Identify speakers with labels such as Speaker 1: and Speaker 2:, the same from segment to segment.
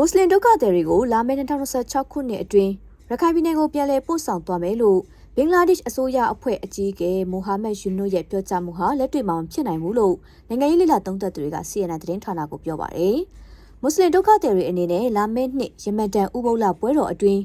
Speaker 1: မွတ်စလင်ဒုက္ခသည်တွေကိုလာမယ့်2026ခုနှစ်အတွင်းရခိုင်ပြည်နယ်ကိုပြန်လည်ပို့ဆောင်သွားမယ်လို့ဘင်္ဂလားဒေ့ရှ်အစိုးရအဖွဲ့အကြီးအကဲမိုဟာမက်ယူနွတ်ရဲ့ပြောကြားမှုဟာလက်တွေ့မှာမဖြစ်နိုင်ဘူးလို့နိုင်ငံရေးလှိလာသုံးသပ်သူတွေက CNN သတင်းဌာနကိုပြောပါတယ်။မွတ်စလင်ဒုက္ခသည်တွေအနေနဲ့လာမယ့်နှစ်ရမန်တန်ဥပုပ်လပွဲတော်အတွင်း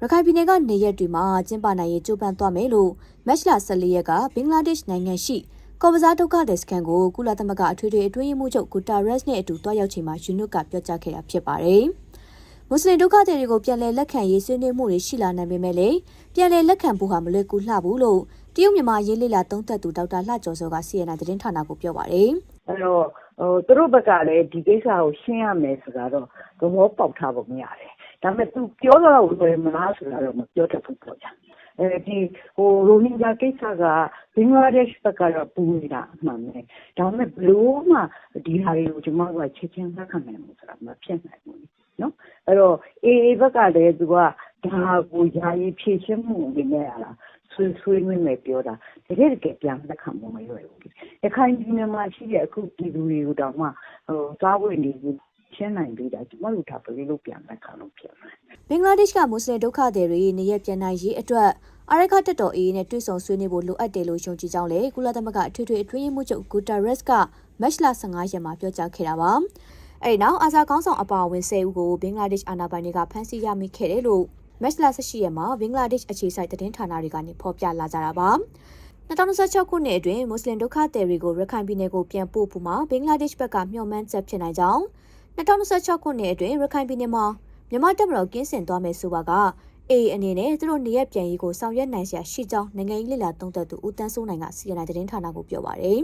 Speaker 1: ရခိုင်ပြည်နယ်ကနေရက်တွေမှာကျင်းပနိုင်ရေးကြိုးပမ်းသွားမယ်လို့မက်လ14ရက်ကဘင်္ဂလားဒေ့ရှ်နိုင်ငံရှိ ကော်ပဇာဒုက္ခသည်စခန်းကိုကုလသမဂ္ဂအထွေထွေအတွင်းရေးမှူးချုပ်ဂူတာရက်စ်နဲ့အတူတွားရောက်ချိန်မှာယူနွတ်ကပြောကြားခဲ့တာဖြစ်ပါတယ်။မွတ်စလင်ဒုက္ခသည်တွေကိုပြန်လည်လက်ခံရေးဆွေးနွေးမှုတွေရှိလာနိုင်ပေမဲ့လည်းပြန်လည်လက်ခံဖို့ဟာမလွယ်ကူလှဘူးလို့တရုတ်မြန်မာရေးလေးလာသုံးသပ်သူဒေါက်တာလှကျော်စောက CNN သတင်းဌာနကိုပြောပါတယ်
Speaker 2: အဲ့တော့ဟိုသူတို့ဘက်ကလည်းဒီကိစ္စကိုရှင်းရမယ်ဆိုတာတော့သဘောပေါက်ထားပုံရတယ်ဒါပေမဲ့သူပြောတော့လွယ်မလားဆိုတာတော့မပြောတတ်ဘူးပေါ့ဗျာအဲ ဒီဟိုရိုဟင်ဂျာကိစ္စက ဘင်္ဂလားဒေ့ရှ်ဘက်ကတော့ ပူနေတာအမှန်ပဲ ဒါပေမဲ့ဘလို့မှ ဒီဟာတွေကို ကျွန်တော်တို့က ချက်ချင်းလက်ခံနိုင်မှုဆိုတာ မဖြစ်နိုင်ဘူးနော်အဲ့တော့အေအေဘက်ကလည်း သူက ဒါကို ယာယီဖြည့်ရှင်းမှုအနေနဲ့ရလားဆွေးဆွေးနွေးမယ်ပြောတာ တကယ်တကယ် ပြန်လက်ခံမှုမရွယ်ဘူး။ရခိုင်ပြည်နယ်မှာရှိတဲ့ အခု ပြည်သူတွေကိုတောင်မှဟိုသားဝင်နေဘူး ရှင်းနိုင်ပြီးတာကျမတို့ဒါပဲလို့ပြန်လက်ခံလို့ဖြစ်မယ်။
Speaker 1: ဘင်္ဂလားဒေ့ရှ်ကမွတ်စလင်ဒုက္ခသည်တွေနေရက်ပြန်နိုင်ရေးအတွက်အရခတ်တက်တော်အေးနဲ့တွေ့ဆုံဆွေးနွေးဖို့လိုအပ်တယ်လို့ယုံကြည်ကြောင်းလည်းကုလသမဂ္ဂအထွေထွေအတွင်းရေးမှူးချုပ်ဂူတာရက်စ်ကမက်လ15ရက်မှာပြောကြားခဲ့တာပါ။အဲဒီနောက်အာဇာကောင်းဆောင်အပါအဝင်10ဦးကိုဘင်္ဂလားဒေ့ရှ်အာဏာပိုင်တွေကဖမ်းဆီးရမိခဲ့တယ်လို့မက်လ18ရက်မှာဘင်္ဂလားဒေ့ရှ်အခြေစိုက်သတင်းဌာနတွေကနေဖော်ပြလာကြတာပါ။2026ခုနှစ်အတွင်းမွတ်စလင်ဒုက္ခသည်တွေကိုရခိုင်ပြည်နယ်ကိုပြန်ပို့ဖို့မှာဘင်္ဂလားဒေ့ရှ်ဘက်ကမျှော်မှန်းချက်ဖြစ်နိုင်ကြောင်း 2026ခုနှစ်အတွင်းရခိုင်ပြည်နယ်မှာမြန်မာတပ်မတော်ကင်းစင်သွားမယ်ဆိုပါကအေးအနေနဲ့သူတို့နေရပြန်ရေးကိုဆောင်ရွက်နိုင်စရာရှိကြောင်းနိုင်ငံရေးလှိလာသုံးသပ်သူဦးတန်းစိုးနိုင်ကစီရနာသတင်းဌာနကိုပြောပါတယ်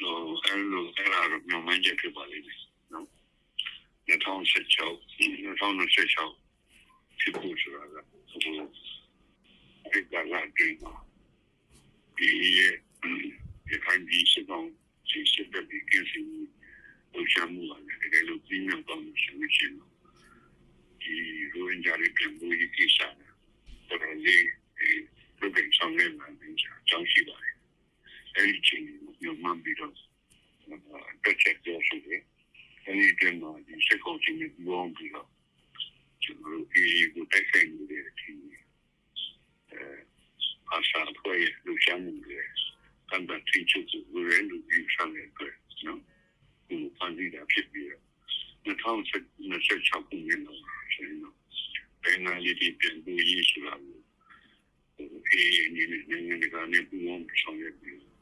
Speaker 3: ဟိုအဲလိုအဲ့ဒါတော့ညမန်းချက်ဖြစ်ပါလိမ့်မယ်နော်2016 2016ဖြစ်ဖို့ဆိုတာကဟိုအဲ့ကလာကြည့်ပါဒီရဲ့ဒီခိုင်ဒီစကောင်စီစစ်တဲ့ဒီကင်းစီဟိုချမ်းမှုကလည်းတကယ်လို့ပြင်းပြတော့ရှိမရှိ ဒီရိုဟင်ဂျာတွေပြန်လို့ရကိစ္စတော်တော်လေးဒီပြင်ဆောင်နေမှာပြင်ချာကြောင်းရှိပါတယ်အဲဒီ ချင်းကိုမှန်ပြီးတော့တက်ချက်ပြောဆိုတယ်အဲဒီတည်းမှာဒီစက်ကုန်ချင်းကိုပြောင်းပြီးတော့ကျွန်တော်တို့ဒီကိုတိုက်ဆိုင်နေတဲ့ဒီအဲအစားဖွဲ့လူချမ်းတွေကန်တဲ့ချင်းချုပ်ကိုရန်လူကြီးဆောင်နေတယ်နော်ဒီဖန်တီးတာဖြစ်ပြီးတော့2026ခုနှစ်မှာဆိုရင်တော့ဘယ်နာလီဒီပြန်ပြီးရေးဆိုတာကိုဒီအနေနဲ့နိုင်ငံတကာနဲ့ပူးပေါင်းဆောင်ရွက်ပြီးကျွန်တော်အာ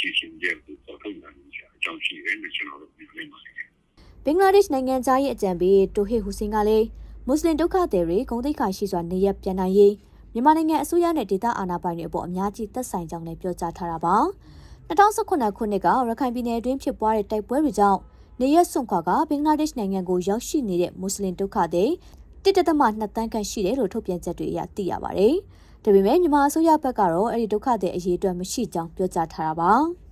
Speaker 3: ရှိရှိချင်းတဲ့ကိုပေါ်ထုတ်နိုင်ကြအကြောင်းရှိတယ်လို့ကျွန်တော်တို့ပြောနေပါတယ်
Speaker 1: ဘင်္ဂလားဒေ့ရှ်နိုင်ငံသားရဲ့အကြံပေးတိုဟစ်ဟူစင်ကလည်းမွတ်စလင်ဒုက္ခသည်တွေဂုံတိတ်ခါရှိစွာနေရပြန်နိုင်ရေးမြန်မာနိုင်ငံအစိုးရနဲ့ဒေသအာဏာပိုင်တွေအပေါ်အများကြီးသက်ဆိုင်ကြောင်းလည်းပြောကြားထားတာပါ2019ခုနှစ်ကရခိုင်ပြည်နယ်အတွင်းဖြစ်ပွားတဲ့တိုက်ပွဲတွေကြောင့်နေရစွန့်ခွာကဘင်္ဂလားဒေ့ရှ်နိုင်ငံကိုရောက်ရှိနေတဲ့မွတ်စလင်ဒုက္ခသည်တစ်တသမ2တန်းခန့်ရှိတယ်လို့ထုတ်ပြန်ချက်တွေအရသိရပါတယ်။ ဒါပေမဲ့မြန်မာအစိုးရဘက်ကတော့အဲ့ဒီဒုက္ခသည်အရေးအတွက်မရှိကြောင်းပြောကြားထားတာပါ။